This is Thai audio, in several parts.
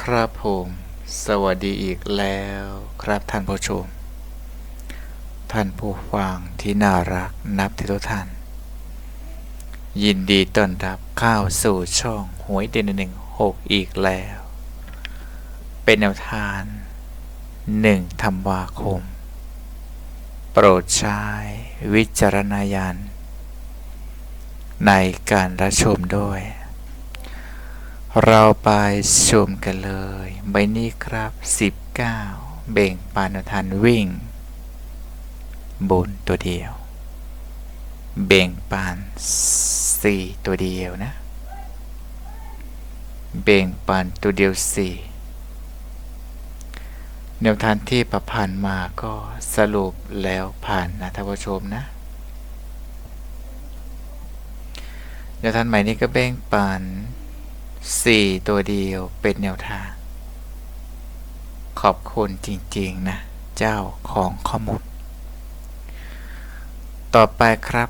ครับผม สวัสดีอีกแล้วครับท่านผู้ชม ท่านผู้ฟังที่น่ารักนับที่ทุกท่าน ยินดีต้อนรับเข้าสู่ช่องหวยเด่นหนึ่งหกอีกแล้ว เป็นแนวทางหนึ่งธันวาคม โปรดใช้วิจารณญาณในการรับชมด้วย เราไปชมกันเลย ใบนี้ครับ 19 เบ่งปานทันวิ่ง บนตัวเดียว เบ่งปาน 4 ตัวเดียวนะ เบ่งปานตัวเดียว 4 แนวทางที่ประพันธ์มาก็สรุปแล้วผ่านนะท่านผู้ชมนะแนวทางใหม่นี้ก็เบ่งปาน สี่ตัวเดียวเป็นแนวทาง ขอบคุณจริงๆ นะ เจ้าของข้อมูล ต่อไปครับ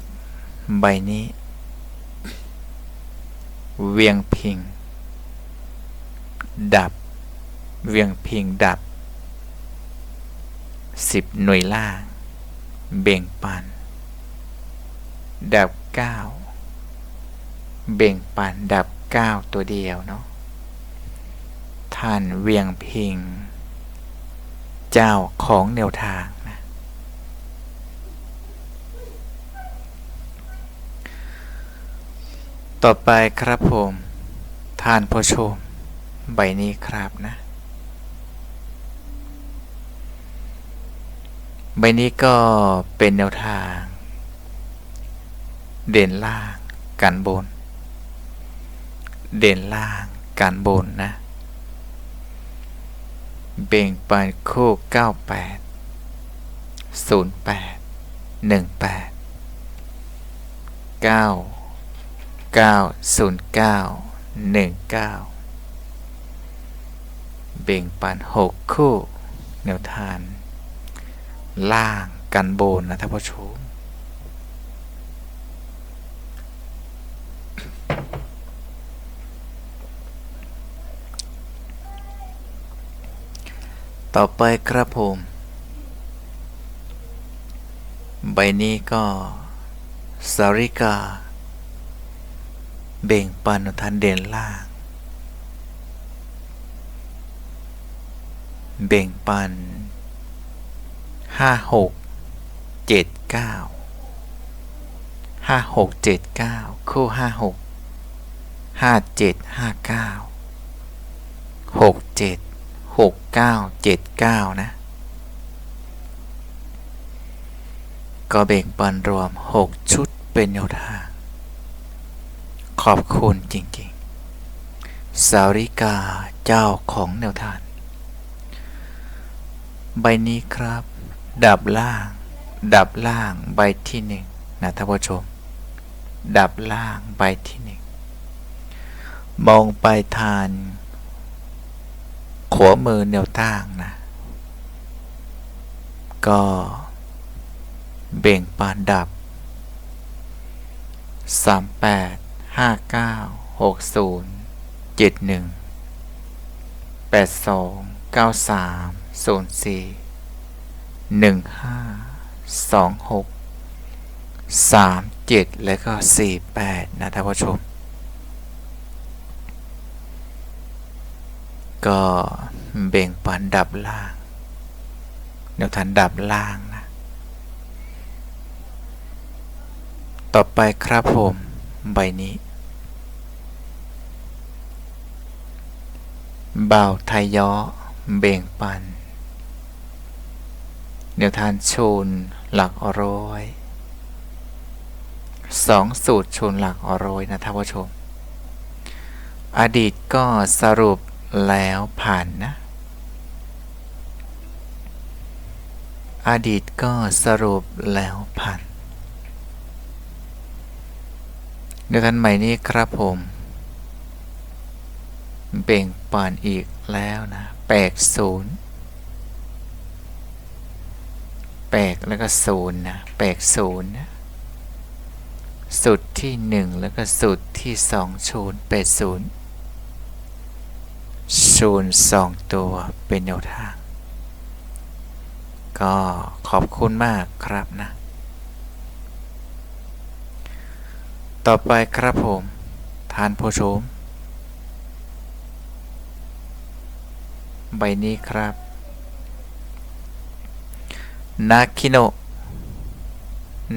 ใบนี้ เวียงพิง ดับ เวียงพิงดับสิบหน่วยล่าง เบ่งปัน ดับเก้าเบ่งปันดับ 9 ตัวเดียวเนาะท่านเวียงพิง เจ้าของแนวทางนะต่อไปครับผมท่านผู้ชม ใบนี้ครับนะ ใบนี้ก็เป็นแนวทาง เด่นล่างกันบน เด่นล่างการบนนะ เบ่งปันคู่ 98 08 18 9 909 19 เบ่งปัน 6 คู่แนวทาน ล่างกันโบนนะท่านผู้ชม ต่อไปครับผม ใบนี้ก็สาริกา เบ่งปันทันเด่นล่าง เบ่งปันห้าหกเจ็ดเก้าห้าหกเจ็ดเก้าคู่ห้าหกห้าเจ็ดห้าเก้าหกเจ็ด หกเก้าเจ็ดเก้านะ ก็เบ่งปันรวมหกชุดเป็นแนวทาขอบคุณจริงๆ สาริกาเจ้าของแนวทางใบนี้ครับ ดับล่าง ดับล่างใบที่หนึ่งนะท่านผู้ชม ดับล่างใบที่หนึ่งมองไปทาน ขวามือแนวตั้งนะ ก็เบ่งปานดับ 38 59 60 71 82 93 04 15 26 37 และก็ 48 นะท่านผู้ชม ก็เบ่งปันดับล่างแนวทันดับล่างนะ ต่อไปครับผมใบนี้เบาไทยย้อเบ่งปันแนวทานชูนหลักร้อยสองสูตรชูนหลักร้อยนะท่านผู้ชม อดีตก็สรุป แล้วผ่านนะ อดีตก็สรุปแล้วผ่านเดียวกันใหม่นี้ครับผมเบ่งปานอีกแล้วนะแปกศูนย์แปกแล้วก็ศูนย์นะแปกศูนย์นะสุดที่หนึ่งแล้วก็สุดที่สองชูนย์แปดศูนย์ ศูนย์สองตัวเป็นแนวทาง ก็ขอบคุณมากครับนะ ต่อไปครับผมทานผู้ชม ใบนี้ครับนาคิโน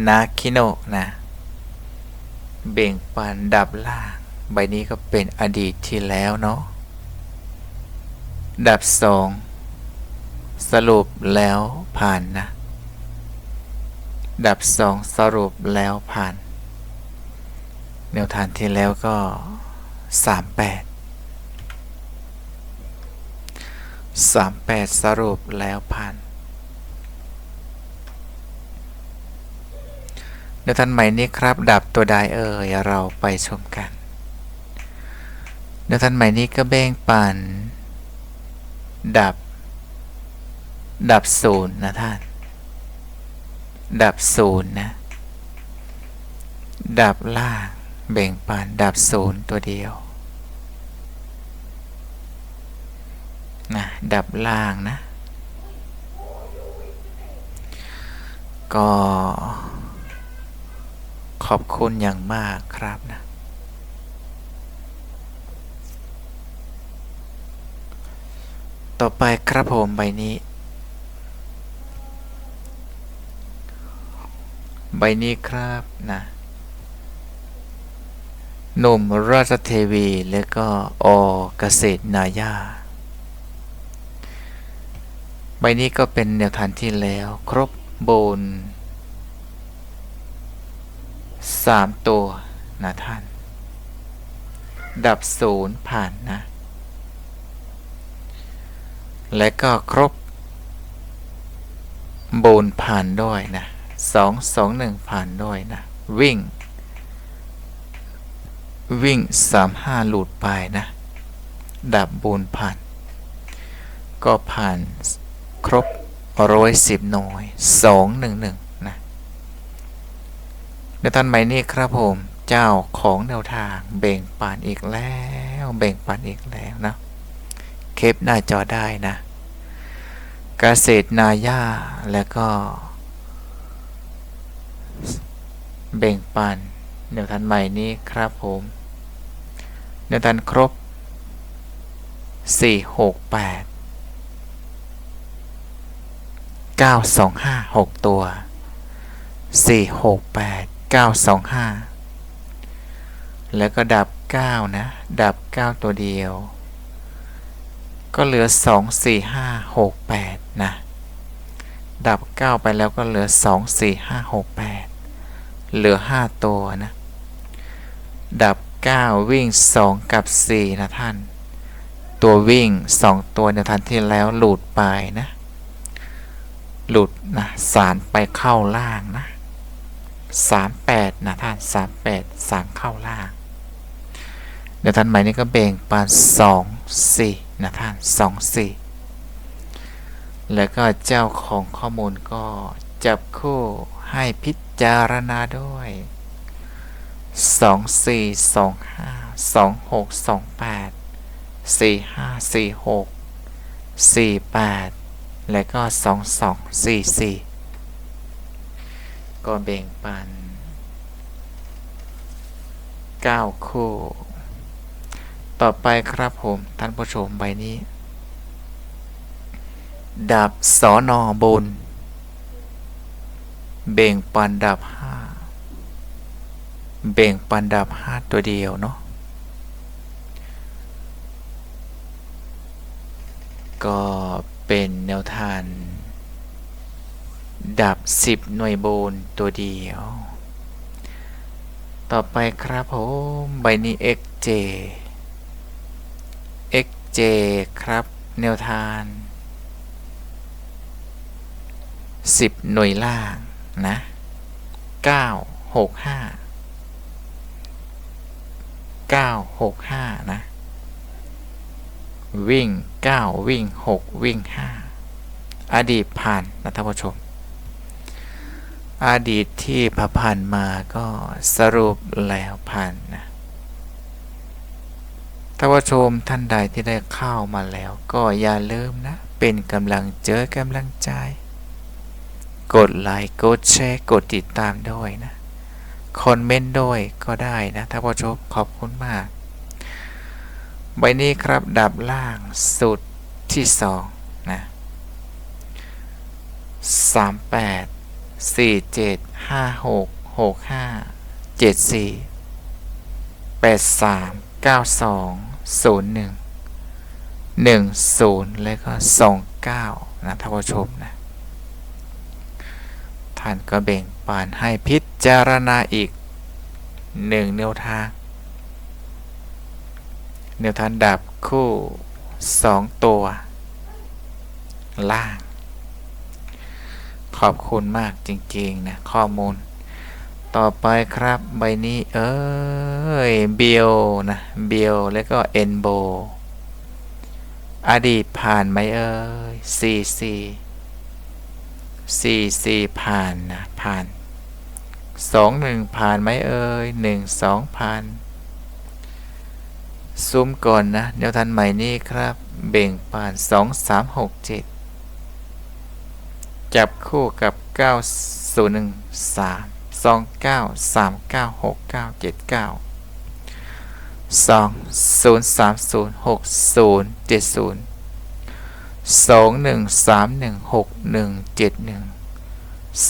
นาคิโนนะ เบ่งปันดับล่าง ใบนี้ก็เป็นอดีตที่แล้วเนาะ ดับสองสรุปแล้วผ่านนะ ดับสองสรุปแล้วผ่าน แนวทางที่แล้วก็สามแปดสามแปดสรุปแล้วผ่านแนวทางใหม่นี้ครับ ดับตัวใดเอ่ยเราไปชมกันแนวทางใหม่นี้ก็แบ่งปัน ดับ ดับศูนย์นะท่าน ดับศูนย์นะ ดับล่างแบ่งปันดับศูนย์ตัวเดียวนะดับล่างนะ ก็ขอบคุณอย่างมากครับนะ ต่อไปครับผมใบนี้ ใบนี้ครับนะหนุ่มราชเทวีและก็อเกษตรนายาใบนี้ก็เป็นแนวทางที่แล้วครบบนสามตัวนะท่าน ดับศูนย์ผ่านนะ และก็ครบบนผ่านด้วยนะสองสองหนึ่งผ่านด้วยนะ วิ่ง วิ่งสามห้าหลุดไปนะ ดับบนผ่าน ก็ผ่านครบร้อยสิบหน่วยสองหนึ่งหนึ่งนะในท่านใหม่นี้ครับผม เจ้าของแนวทางเบ่งปันอีกแล้วเบ่งปันอีกแล้วนะ เคปหน้าจอได้นะเกษตรนาย่าแล้วก็ เบ่งปันแนวทันใหม่นี้ครับผมแนวทันครบ 4 6 8 9 2 5 6 ตัว 4 6 8 9 2 5 แล้วก็ดับ 9 นะ ดับ 9 ตัวเดียว ก็เหลือ 2 4 5 6 8 นะ ดับ 9 ไปแล้วก็เหลือ 2 4 5 6 8 เหลือ 5 ตัวนะ ดับ 9 วิ่ง 2 กับ 4 นะท่าน ตัววิ่ง 2 ตัวในทันที่แล้วหลุดไปนะ หลุดนะสารไปเข้าล่างนะ 38 นะท่าน 38 สารเข้าล่าง เดี๋ยวท่านใหม่นี้ก็เบ่งปาน2 4 นะท่าน2 4แล้วก็เจ้าของข้อมูลก็จับคู่ให้พิจารณาด้วยสองสี่สองห้าสองหกสองแปดสี่ห้าสี่หกสี่แปดและก็สองสองสี่สี่ก็แบ่งปันเก้าคู่ ต่อไปครับผมท่านผู้ชมใบนี้ ดับสอนอบน เบ่งปันดับห้าเบ่งปันดับห้าตัวเดียวเนาะก็เป็นแนวทางดับ 10 หน่วยโบนตัวเดียว ต่อไปครับผม ใบนี้ xj J ครับ แนวทาง10 หน่วยล่างนะ 9 6 5 965 นะ วิ่ง 9 วิ่ง 6 วิ่ง 5 อดีตผ่านนะท่านผู้ชม อดีตที่ผ่านมาก็สรุปแล้วผ่านนะ ท่านผู้ชมท่านใดที่ได้เข้ามาแล้ว ก็อย่าลืมนะ เป็นกำลังเจอกำลังใจ กดไลค์กดแชร์กดติดตามด้วยนะคอมเมนต์ด้วยก็ได้นะท่านผู้ชมขอบคุณมาก ใบนี้ครับดับล่างสุดที่สองนะสามแปดสี่เจ็ดห้าหกหกห้าเจ็ดสี่แปดสามเก้าสอง ศูนย์หนึ่งหนึ่งศูนย์แล้วก็สองเก้านะท่านผู้ชมนะ ท่านก็เบ่งปานให้พิจารณาอีกหนึ่งแนวทาง แนวทางดับคู่สองตัว ล่าง ขอบคุณมากจริง ๆ นะ ข้อมูล ต่อไปครับใบนี้เอ้ยเบียวนะเบียวแล้วก็เอ็นโบอดีตผ่านไหมเอ้ยซีซีซีซีผ่านนะผ่านสองหนึ่งผ่านไหมเอ้ยหนึ่งสองผ่านซุ้มก่อนนะแนวทันใหม่นี้ครับ เบ่งผ่านสองสามหกเจ็ดจับคู่กับเก้าศูนย์หนึ่งสาม สองเก้าสามเก้าหกเก้าเจ็ดเก้าสองศูนย์สามศูนย์หกศูนย์เจ็ดศูนย์สองหนึ่งสามหนึ่งหกหนึ่งเจ็ดหนึ่ง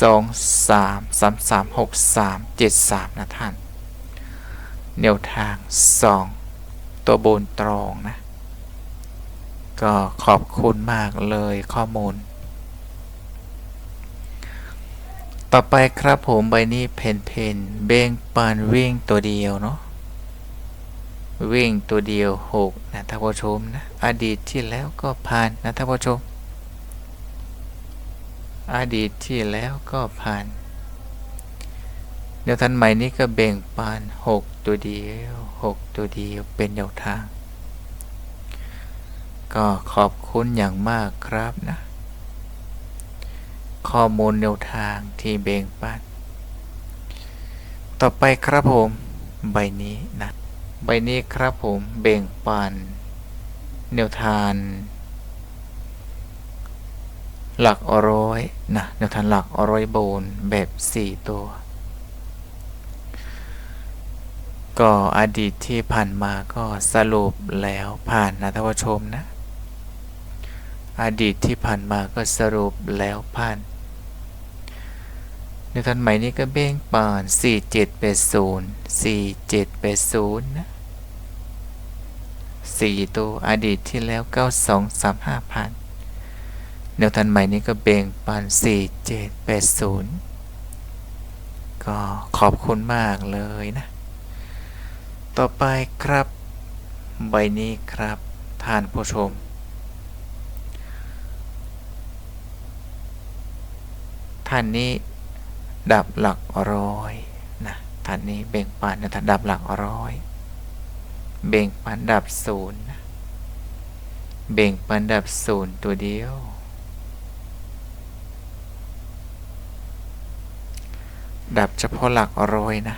สองสามสามสามหกสามเจ็ดสามนะท่านแนวทางสองตัวบนตรองนะ ก็ขอบคุณมากเลยข้อมูล ต่อไปครับผมใบนี้เพนเพนเบ่งปานวิ่งตัวเดียวเนาะวิ่งตัวเดียวหกนะท่านผู้ชมนะอดีตที่แล้วก็ผ่านนะท่านผู้ชม อดีตที่แล้วก็ผ่าน เดี๋ยวทันใหม่นี้ก็เบ่งปานหกตัวเดียวหกตัวเดียวเป็นแนวทาง ก็ขอบคุณอย่างมากครับนะ ข้อมูลแนวทางที่เบ่งปันต่อไปครับผมใบนี้นะใบนี้ครับผมเบ่งปันแนวทางหลักร้อยนะแนวทางหลักร้อยโบนแบบ 4 ตัว ก็อดีตที่ผ่านมาก็สรุปแล้วผ่านนะท่านผู้ชมนะ อดีตที่ผ่านมาก็สรุปแล้วผ่าน ในทันใหม่นี้ก็เบ้งป่าน4780 4780นะ4ตัวอดีตที่แล้ว 9235ผ่านแนวทันใหม่นี้ก็เบ่งปัน4780 ก็ขอบคุณมากเลยนะ ต่อไปครับ ใบนี้ครับท่านผู้ชม ท่านนี้ ดับหลักร้อยนะท่านนี้เบ่งปันนะท่านดับหลักร้อย เบ่งปันดับศูนย์เบ่งปันดับศูนย์ตัวเดียว ดับเฉพาะหลักร้อยนะ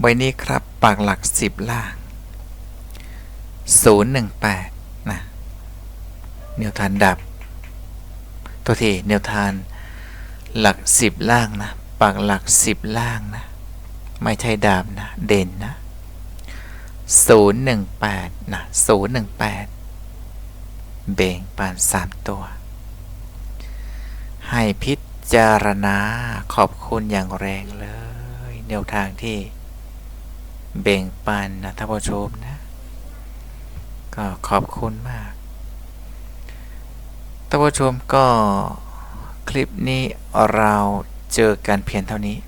ใบนี้ครับปากหลักสิบล่าง018นะ แนวทานดับ ตัวที่แนวทานหลักสิบล่างนะปากหลักสิบล่างนะ ไม่ใช่ดาบนะ เด่นนะ 018 นะ 018 เบ่งปานสามตัว ให้พิจารณาขอบคุณอย่างแรงเลย แนวทางที่เบ่งปันนะท่านผู้ชมนะ ก็ขอบคุณมาก ท่านผู้ชมก็คลิปนี้เราเจอกันเพียงเท่านี้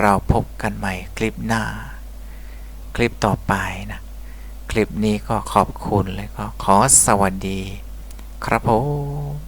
เราพบกันใหม่คลิปหน้า คลิปต่อไปนะ คลิปนี้ก็ขอบคุณเลยก็ขอสวัสดี ครับผม